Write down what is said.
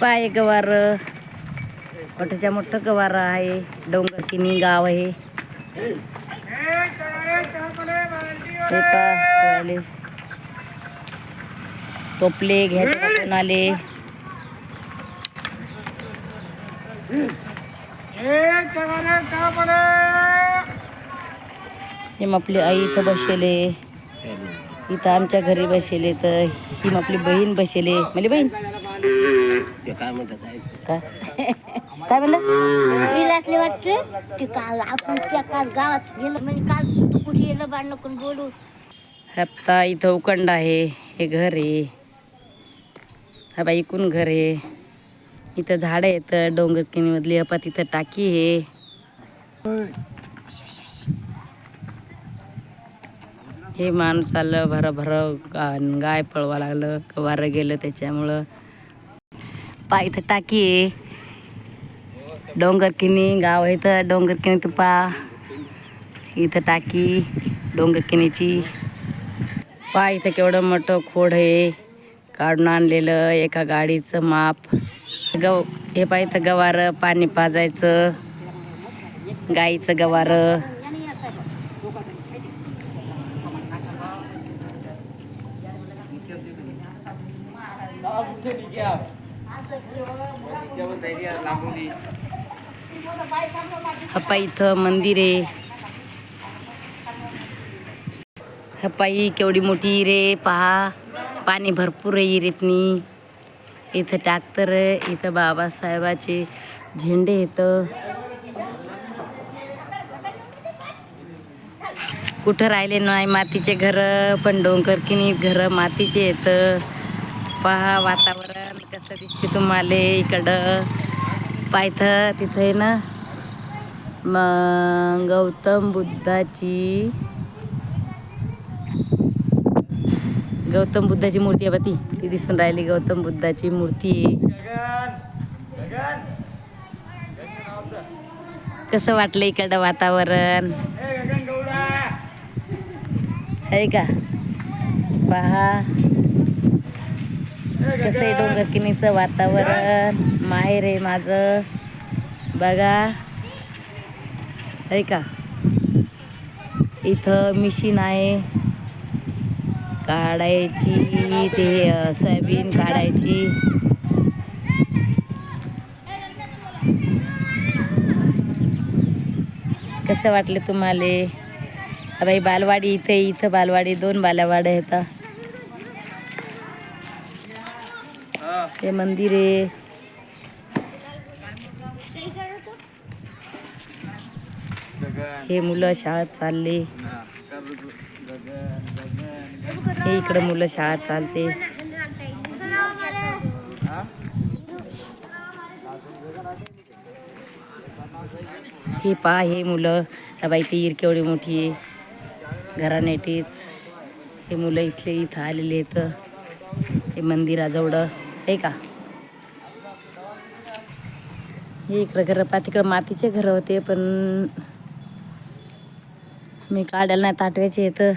पाय गवार. मोठ्याच्या मोठं गवार आहे. डोंगर किनी गाव आहे. टोपले. घ्यायचे टाकून आले. मग आपली आई इथं बसेले इथं आमच्या घरी बसेले तर हिम मग आपली बहीण बसेले म्हणजे बहीण? ते काय? म्हणतात काय काय म्हणलं? विलासले वाटते ते काल आपण त्या काल गावात गेलो म्हणजे काल तू कुठे येलं बाळ नको बोलू? हप्ता इथं उकंड आहे हे घर आहे. हा बाई इकून घर आहे. इथं झाडं आहेत डोंगर किनीमधली अपा तिथं टाकी आहे. हे माणूस आलं भर भर गाय पळवा लागलं वारं गेलं त्याच्यामुळं. पा इथं टाकी आहे. डोंगर किनी गाव आहे तर डोंगर किनी तू इथं टाकी डोंगर किनीची. पा इथं केवढं मोठं खोड आहे. काढून आणलेलं एका गाडीचं माप. गव हे पा इथं गवार पाणी पाजायचं. गाईचं गवार. हप्पा इथं मंदिर आहे. हप्पाई केवढी मोठी रे पहा. पाणी भरपूर आहे इरेतनी इथं टाक्टर आहे इथं बाबासाहेबाचे झेंडे येतं कुठं राहिले नाही मातीचे घर पण डोंगर किनी घर मातीचे येतं पहा वातावरण. कसं दिसते तुम्हाला इकडं? पायथं तिथं आहे ना? मग गौतम बुद्धाची गौतम बुद्धाची मूर्ती आहे बा ती ती दिसून राहिली. गौतम बुद्धाची मूर्ती आहे. कसं वाटलं इकडं वातावरण? आहे का? पहा. कसं आहे डोंगर किनीचं वातावरण? माहेर आहे माझं. बघा. आहे का इथं मिशीन आहे. काढायची ते सोयाबीन काढायची. कसं वाटलं तुम्हाला? बाई बालवाडी इथे इथं बालवाडी दोन बालवाड्या आहेत. हे मंदिर आहे. हे मुलं शाळेत चालले. हे इकडं मुलं शाळेत चालते. हे पहा हे मुलं. बाई ती इर केवढी मोठी आहे. घरानेटीच हे मुलं इथले इथं आलेले आहेत. हे मंदिराजवळ. हे का हे इकडं घरं पा तिकडं मातीचे घरं होते पण मी काढायला नाही ताटव्याचे येतं